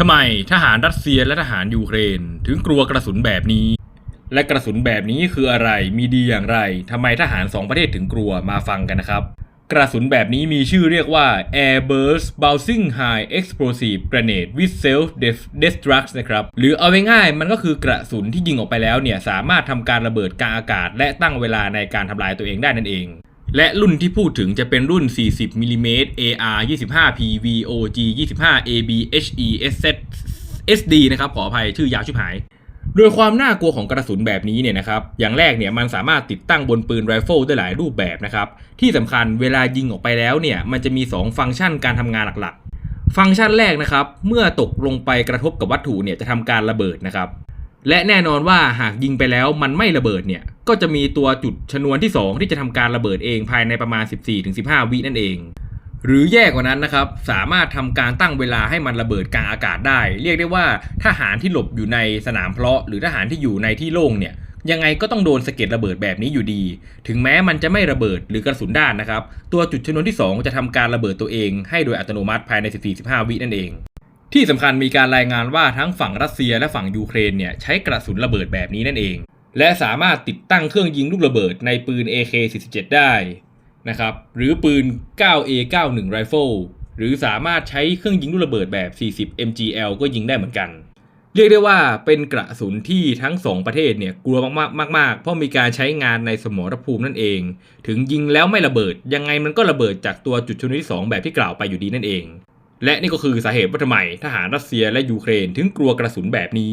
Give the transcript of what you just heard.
ทำไมทหารรัสเซียและทหารยูเครน ถึงกลัวกระสุนแบบนี้ และกระสุนแบบนี้คืออะไรมีดีอย่างไรทำไมทหารสองประเทศถึงกลัวมาฟังกันนะครับ กระสุนแบบนี้มีชื่อเรียกว่า Air Burst Bouncing High Explosive Grenade with Self Destruct นะครับ หรือเอาง่ายๆมันก็คือกระสุนที่ยิงออกไปแล้วเนี่ย สามารถทำการระเบิดกลางอากาศ และตั้งเวลาในการทำลายตัวเองได้นั่นเอง และรุ่นที่พูดถึงจะเป็นรุ่น 40มิลลิเมตร AR 25 P VOG 25 AB HE SZ SD นะครับขออภัยชื่อยาวชิบหาย โดยความน่ากลัวของกระสุนแบบนี้เนี่ยนะครับ อย่างแรกเนี่ยมันสามารถติดตั้งบนปืนไรเฟิลได้หลายรูปแบบนะครับ ที่สำคัญเวลายิงออกไปแล้วเนี่ยมันจะมี 2 ฟังก์ชันการทำงานหลักๆ ฟังก์ชันแรกนะครับ เมื่อตกลงไปกระทบกับวัตถุเนี่ยจะทำการระเบิดนะครับ และแน่นอนว่าหากยิงไปแล้วมันไม่ระเบิดเนี่ย ก็จะมีตัวจุดชนวนที่ 2 ที่จะทำการระเบิดเองภายในประมาณ 14-15 วินั่นเอง หรือแย่กว่านั้นนะครับ สามารถทำการตั้งเวลาให้มันระเบิดกลางอากาศได้ เรียกได้ว่าทหารที่หลบอยู่ในสนามเพลาะ หรือทหารที่อยู่ในที่โล่งเนี่ยยังไงก็ต้องโดนสะเก็ดระเบิดแบบนี้อยู่ดี ถึงแม้มันจะไม่ระเบิดหรือกระสุนด้านนะครับ ตัวจุดชนวนที่ 2 จะทำการระเบิดตัวเอง ให้โดยอัตโนมัติภายใน 14-15 วินั่นเอง ที่สำคัญมีการรายงานว่าทั้งฝั่งรัสเซียและฝั่งยูเครนเนี่ยใช้กระสุนระเบิดแบบนี้นั่นเอง และสามารถติดตั้งเครื่องยิงลูกระเบิดในปืน AK-47 ได้นะครับหรือปืน 9A91 Rifle หรือสามารถใช้เครื่องยิงลูกระเบิดแบบ 40 MGL ก็ยิงได้เหมือนกัน เรียกได้ว่าเป็นกระสุนที่ทั้งสองประเทศเนี่ยกลัวมากๆมากๆ เพราะมีการใช้งานในสมรภูมินั่นเอง ถึงยิงแล้วไม่ระเบิด ยังไงมันก็ระเบิดจากตัวจุดชนวนที่สองแบบที่กล่าวไปอยู่ดีนั่นเอง และนี่ก็คือสาเหตุว่าทำไมทหารรัสเซียและยูเครนถึงกลัวกระสุนแบบนี้